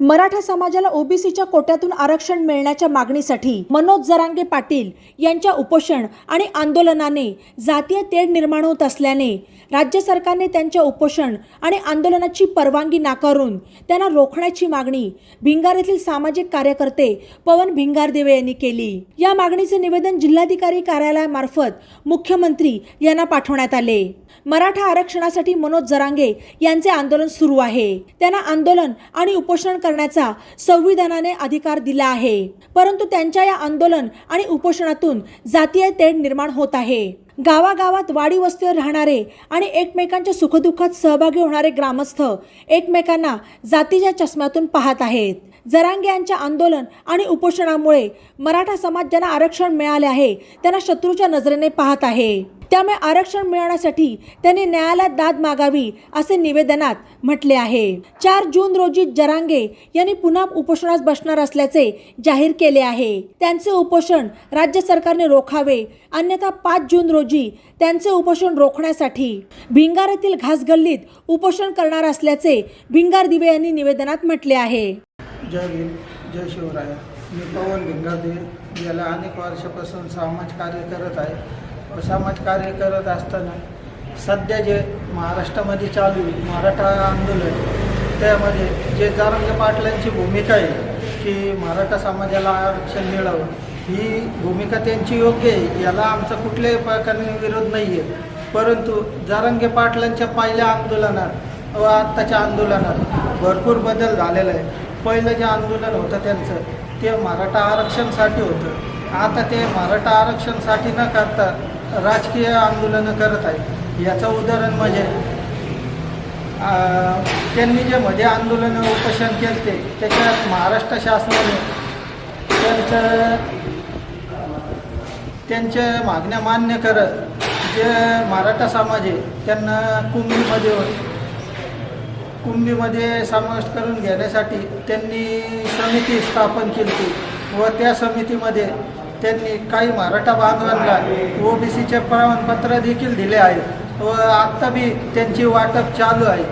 मराठा समाजाला ओबीसीच्या कोट्यातून आरक्षण मिळण्याच्या मागणीसाठी मनोज जरांगे पाटील यांच्या उपोषण आणि आंदोलनाने जातीय तेढ निर्माण होत असल्याने राज्य सरकारने त्यांच्या उपोषण आणि आंदोलनाची परवानगी नाकारून त्यांना रोखण्याची मागणी भिंगार येथील सामाजिक कार्यकर्ते पवन भिंगारदेवे यांनी केली. या मागणीचे निवेदन जिल्हाधिकारी कार्यालयामार्फत मुख्यमंत्री यांना पाठवण्यात आले. मराठा आरक्षणासाठी मनोज जरांगे यांचे आंदोलन सुरू आहे. त्यांना आंदोलन आणि उपोषण करण्याचा संविधानाने अधिकार दिला आहे. परंतु त्यांच्या या आंदोलन आणि उपोषणातून जातीय तेढ निर्माण होत आहे. गावागावात वाडी वस्तीवर राहणारे आणि एकमेकांच्या सुखदुःखात सहभागी होणारे ग्रामस्थ एकमेकांना जातीच्या चष्म्यातून पाहत आहेत. जरांगे यांच्या आंदोलन आणि उपोषणामुळे मराठा समाज ज्यांना आरक्षण मिळाले आहे त्यांना शत्रूच्या नजरेने पाहत आहे. त्यामुळे आरक्षण मिळवण्यासाठी त्यांनी न्यायालयात दाद मागावी असे निवेदनात म्हटले आहे. चार जून रोजी जरांगे यांनी पुन्हा उपोषणास बसणार असल्याचे जाहीर केले आहे. त्यांचे उपोषण राज्य सरकारने रोखावे अन्यथा पाच जून रोजी त्यांचे उपोषण रोखण्यासाठी भिंगार येथील घासगल्लीत उपोषण करणार असल्याचे भिंगार दिवे यांनी निवेदनात म्हटले आहे. जय जय शिवराय. मी पवन भिंगारदे गेल्या अनेक वर्षापासून समाज कार्य करत आहे. समाज कार्य करत असताना सध्या जे महाराष्ट्रामध्ये चालू मराठा आंदोलन त्यामध्ये जे जारंगे पाटलांची भूमिका आहे की मराठा समाजाला आरक्षण मिळावं ही भूमिका त्यांची योग्य आहे याला आमचा कुठल्याही प्रकारे विरोध नाही आहे परंतु जारंगे पाटलांच्या पहिल्या आंदोलनात व आत्ताच्या आंदोलनात भरपूर बदल झालेला आहे. पहिलं जे आंदोलन होतं त्यांचं ते मराठा आरक्षणसाठी होतं. आता ते मराठा आरक्षणसाठी न करता राजकीय आंदोलनं करत आहे याचं उदाहरण म्हणजे त्यांनी जे मध्ये आंदोलनं उपोषण केले ते त्याच्यात महाराष्ट्र शासनाने त्यांचं त्यांच्या मागण्या मान्य करत जे मराठा समाज आहे त्यांना कुंभीमध्ये कुंभीमध्ये समाविष्ट करून घेण्यासाठी त्यांनी समिती स्थापन केली व त्या समितीमध्ये त्यांनी काही मराठा बांधवांना ओबीसीचे प्रमाणपत्र देखील दिले आहे. व आत्ता बी त्यांची वाटप चालू आहे.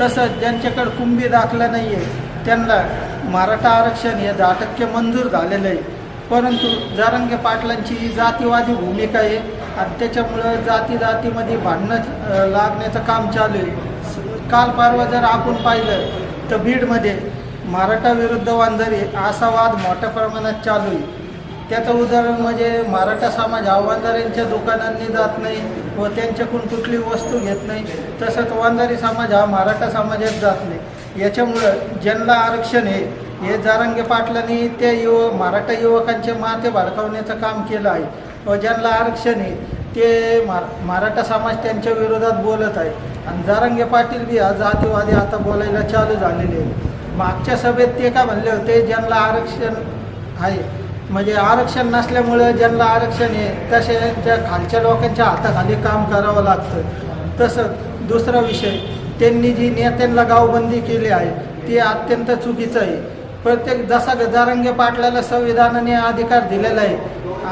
तसंच ज्यांच्याकडे कुंभी दाखला नाही आहे त्यांना मराठा आरक्षण हे दहा टक्के मंजूर झालेलं आहे. परंतु जारंगे पाटलांची ही जातीवादी भूमिका आहे आणि त्याच्यामुळं जाती जातीमध्ये भांडणं लागण्याचं काम चालू आहे. काल परवा जर आपण पाहिलं तर बीडमध्ये मराठा विरुद्ध वांजरी असा वाद मोठ्या प्रमाणात चालू आहे. त्याचं उदाहरण म्हणजे मराठा समाज हा दुकानांनी जात नाही व त्यांच्याकडून कुठली वस्तू घेत नाही तसंच वांदारी समाज हा मराठा समाजात जात नाही. याच्यामुळं ज्यांना आरक्षण आहे हे जारंगे पाटलांनी त्या युव मराठा युवकांचे माथे भडकावण्याचं काम केलं आहे. व ज्यांना आरक्षण आहे ते मराठा समाज त्यांच्या विरोधात बोलत आहे. आणि जारंगे पाटील बी हा जातीवादी आता बोलायला चालू झालेले आहे मागच्या सभेत ते का म्हणले होते ज्यांना आरक्षण आहे म्हणजे आरक्षण नसल्यामुळे ज्यांना आरक्षण आहे तसे त्या खालच्या लोकांच्या हाताखाली काम करावं लागतं. तसंच दुसरा विषय त्यांनी जी नेत्यांना गावबंदी केली आहे ती अत्यंत चुकीचं आहे. प्रत्येक जसा गजारंगे पाटलाला संविधानाने अधिकार दिलेला आहे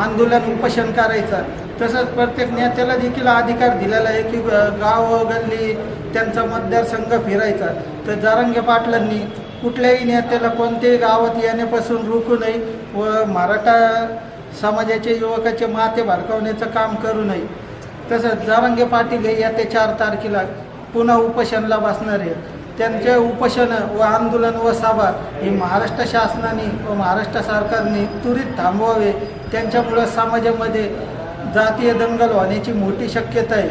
आंदोलन उपोषण करायचा तसंच प्रत्येक नेत्याला देखील अधिकार दिलेला आहे की गाव गल्ली त्यांचा मतदारसंघ फिरायचा. तर जारंगे पाटलांनी कुठल्याही नेत्याला कोणत्याही गावात येण्यापासून रोखू नये व मराठा समाजाचे युवकाचे माते भडकावण्याचं काम करू नये. तसंच जारंगे पाटील हे येत्या चार तारखेला पुन्हा उपोषणला बसणार आहेत. त्यांचे उपोषण व आंदोलन व सभा ही महाराष्ट्र शासनाने व महाराष्ट्र सरकारने त्वरित थांबवावे. त्यांच्यामुळं समाजामध्ये जातीय दंगल होण्याची मोठी शक्यता आहे.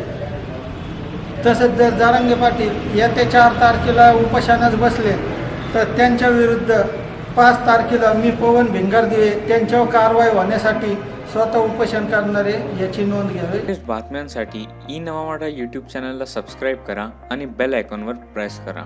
तसंच जर जारंगे पाटील येत्या चार तारखेला उपोषणास बसले तर त्यांच्या विरुद्ध पाच तारखेला मी पवन भिंगारदिवे त्यांच्यावर कारवाई होण्यासाठी स्वतः उपोषण करणारे याची नोंद घ्यावी. बातम्यांसाठी ई नवा मराठा यूट्यूब चॅनलला सबस्क्राईब करा आणि बेल आयकॉनवर प्रेस करा.